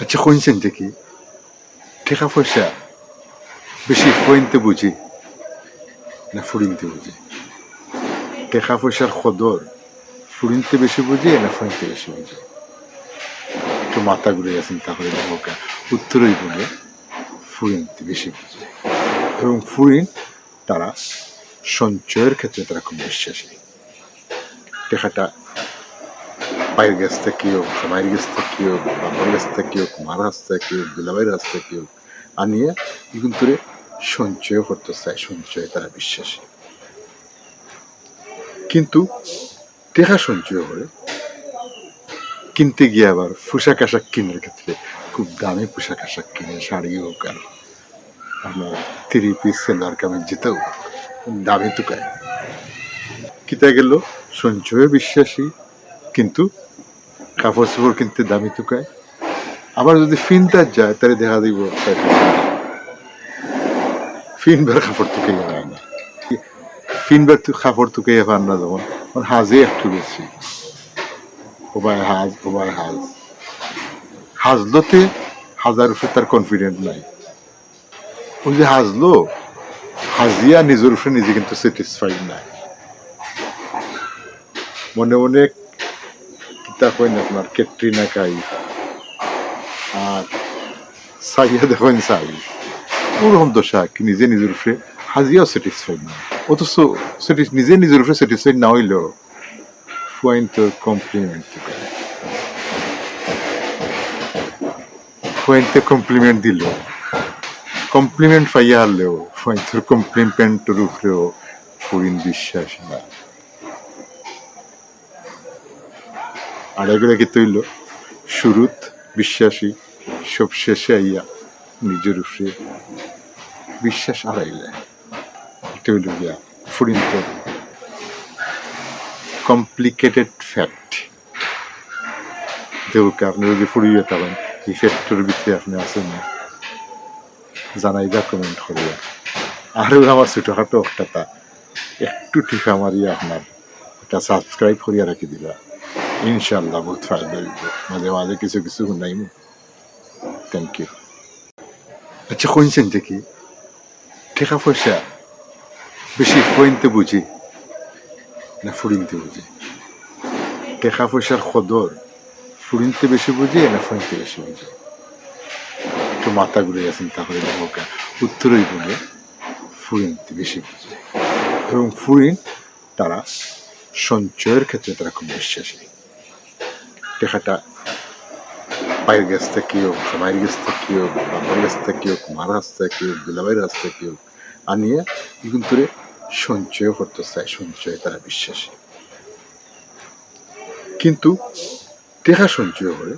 আচ্ছা শুনছেন দেখি টাকা পয়সা বেশি ফইনতে বুঝি না ফুরিনতে বুঝি? টাকা পয়সার খদর ফুরিনতে বেশি বুঝি না ফইনতে বেশি বুঝি? একটু মাথা ঘুরে গেছেন তাহলে নৌকা উত্তরই বলে ফুরিনতে বেশি বুঝে। এবং ফুরিন তারা সঞ্চয়ের ক্ষেত্রে তারা খুব বিশ্বাসী। টাকাটা বাইরের কাছ থেকে হোক মায়ের কাছ থেকে হোক বাবার কাছ থেকে হোক মার কাছ থেকে হোক বিলাবাইয়ের কাছ থেকে হোক আনিয়ে কিন্তু সঞ্চয় করতে চায় সঞ্চয় তারা বিশ্বাসী কিন্তু টেকা সঞ্চয় করে কিনতে গিয়ে আবার পোশাক আশাক কেনার ক্ষেত্রে খুব দামি পোশাক আশাক কিনে শাড়ি হোক আর আপনার থ্রি পিস সেলার কামিজ যেতেও দামি তুকায় কিতা গেল সঞ্চয়ে বিশ্বাসী কিন্তু, কাপড় চোপড় কিনতে দামি তুকায় আবার যদি ফিনতার যায়, তাহলে দেখা দিব ফিনবার কাপড় তুকে যায় না। ফিনবার কাপড় তুকে যাবার না ওর হাজে একটু বেশি। ওবায় হাজ ওবায় হাজ। হাজলোতে হাজার উপরে তার কনফিডেন্ট নাই। ওই যে হাজলো, হাজিয়া নিজের উপরে নিজে কিন্তু স্যাটিসফাইড নাই। মনে মনে কিতা কইন আপনার ক্যাটরিনা কাই আর সাইয়া দেখেন সাই। ওরকম দশা কি নিজে নিজের উপরে হাজিয়াও স্যাটিসফাইড না। অথচ নিজে নিজের উপরে স্যাটিসফাইড না হইলেও ফুয়াইন তো কমপ্লিমেন্ট ফুয়াইন তো কমপ্লিমেন্ট দিল। কমপ্লিমেন্ট পাইয়া হলেও ফুয়াইন তোর কমপ্লিমেন্টের উপরেও ফুরিন বিশ্বাস না আর এগুলো কি তৈল শুরুত বিশ্বাসী, সব শেষে আইয়া নিজের উপরে বিশ্বাস হারাইলে। এটা হইল গিয়া ফুরিন্ত কমপ্লিকেটেড ফ্যাক্ট দেউকে আপনি যদি ফুরিয়ে থাকেন এই ফ্যাক্টর ভিতরে আপনি আছেন না। জানাইবা কমেন্ট করিয়া আরও আমার ছোটোখাটো একটা একটু টিকা মারিয়া আপনার। এটা সাবস্ক্রাইব করিয়া রাখি দিবা। ইনশাল্লাহ বহুত ফায়দা হইব মাঝে মাঝে কিছু কিছু শুনাইম। থ্যাংক ইউ আচ্ছা শুনছেন দেখি টাকা পয়সা। বেশি ফইনতে বুঝি, না ফুরিনতে বুঝি? টাকা পয়সার খদর ফুরিনতে বেশি বুঝি, না ফইনতে বেশি বুঝি? একটু মাথা ঘুরে গেছেন তাহলে নৌকা উত্তরই বলে ফুরিনতে বেশি বুঝে। এবং ফুরিন তারা সঞ্চয়ের ক্ষেত্রে তারা খুব বিশ্বাসী। টাকাটা বাইরের কাছ থেকে হোক মায়ের কাছ থেকে হোক বাবার কাছ থেকে হোক মার কাছ থেকে হোক বিলাবাইয়ের কাছ থেকে হোক আনিয়ে কিন্তু সঞ্চয় করতে চায় সঞ্চয়ে তারা বিশ্বাসী কিন্তু টেকা সঞ্চয় করে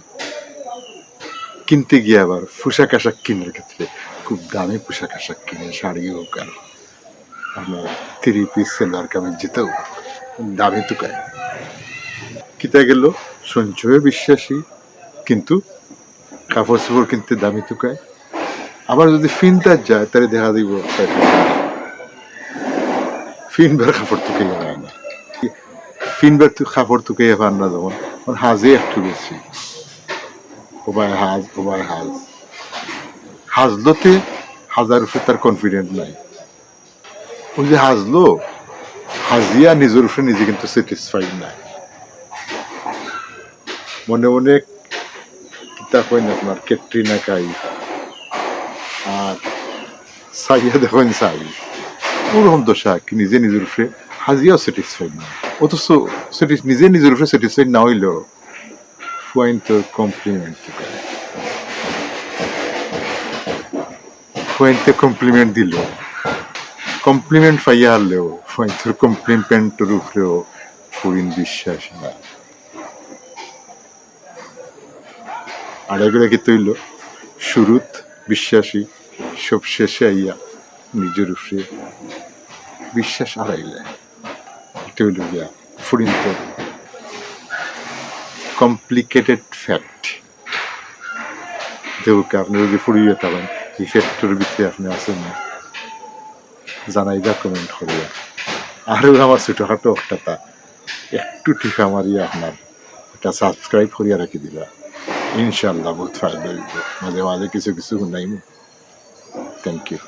কিনতে গিয়ে আবার পোশাক আশাক কেনার ক্ষেত্রে খুব দামি পোশাক আশাক কিনে শাড়ি হোক আর আপনার থ্রি পিস সেলার কামিজ যেতেও দামি তো কিতা গেল, সঞ্চয়ে বিশ্বাসী, কিন্তু কাপড় চোপড় কিনতে দামি টুকায় আবার যদি ফিনতার যায়, তাহলে দেখা দিব ফিনবার কাপড় তুকে যায় না। ফিনবার কাপড় তুকে যাবার না ওর হাজে একটু বেশি। ওবায় হাজ ওবায় হাজ। হাজলোতে হাজার উপরে তার কনফিডেন্ট নাই। ওই যে হাজলো, হাজিয়া নিজের উপরে নিজে কিন্তু স্যাটিসফাইড নাই। মনে মনে কিতা কইন আপনার ক্যাটরিনা কাই আর সাইয়া দেখেন সাই ওরকম দশা কি নিজে নিজের উপরে হাজিয়াও স্যাটিসফাইড না অথচ নিজে নিজের উপরে স্যাটিসফাইড না হইলেও ফুয়াইন তো কমপ্লিমেন্ট ফুয়াইন তো কমপ্লিমেন্ট দিল কমপ্লিমেন্ট পাইয়া হলেও ফুয়াইন তোর কমপ্লিমেন্টের উপরেও ফুরিন বিশ্বাস না আর এগুলো কি তৈল শুরুত বিশ্বাসী, সব শেষে আইয়া নিজের উপরে বিশ্বাস হারাইলে। এটা হইল গিয়া ফুরিন্ত কমপ্লিকেটেড ফ্যাক্ট দেউকে আপনি যদি ফুরিয়ে থাকেন এই ফ্যাক্টর ভিতরে আপনি আছেন না। জানাইবা কমেন্ট করিয়া আরও আমার ছোটোখাটো একটা একটু টিকা মারিয়া আপনার, এটা সাবস্ক্রাইব করিয়া রাখি দিবা। ইনশাল্লাহ বহুত ফায়দা হইব মাঝে মাঝে কিছু কিছু শুনাইম থ্যাংক ইউ